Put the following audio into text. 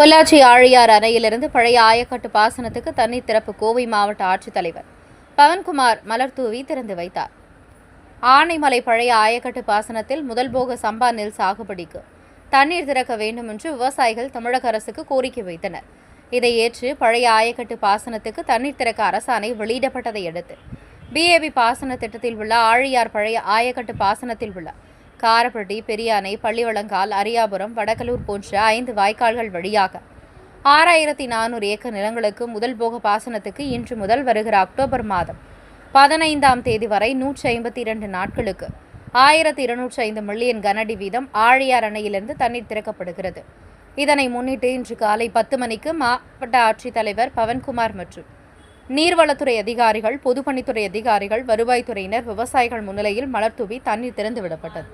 பொள்ளாச்சி ஆழியார் அணையிலிருந்து பழைய ஆயக்கட்டு பாசனத்துக்கு தண்ணீர் திறப்பு கோவை மாவட்ட ஆட்சித்தலைவர் பவன்குமார் மலர் தூவி திறந்து வைத்தார். ஆனைமலை பழைய ஆயக்கட்டு பாசனத்தில் முதல் போக சம்பா நெல் சாகுபடிக்கு தண்ணீர் திறக்க வேண்டும் என்று விவசாயிகள் தமிழக அரசுக்கு கோரிக்கை வைத்தனர். இதை ஏற்று பழைய ஆயக்கட்டு பாசனத்துக்கு தண்ணீர் திறக்க அரசாணை வெளியிடப்பட்டதை அடுத்து பிஏபி பாசன திட்டத்தில் உள்ள ஆழியார் பழைய ஆயக்கட்டு பாசனத்தில் உள்ள காரப்பட்டி பெரியானை பள்ளிவளங்கால் அரியாபுரம் வடகலூர் போன்ற ஐந்து வாய்க்கால்கள் வழியாக ஆறாயிரத்தி நானூறு ஏக்கர் நிலங்களுக்கு முதல் போக பாசனத்துக்கு இன்று முதல் வருகிற அக்டோபர் மாதம் பதினைந்தாம் தேதி வரை நூற்றி ஐம்பத்தி இரண்டு நாட்களுக்கு ஆயிரத்தி இருநூற்றி ஐந்து மில்லியன் கனஅடி வீதம் ஆழியார் அணையிலிருந்து தண்ணீர் திறக்கப்படுகிறது. இதனை முன்னிட்டு இன்று காலை பத்து மணிக்கு மாவட்ட ஆட்சித்தலைவர் பவன்குமார் மற்றும் நீர்வளத்துறை அதிகாரிகள் பொதுப்பணித்துறை அதிகாரிகள் வருவாய்த்துறையினர் விவசாயிகள் முன்னிலையில் மலர் தூவி தண்ணீர் திறந்து விடப்பட்டது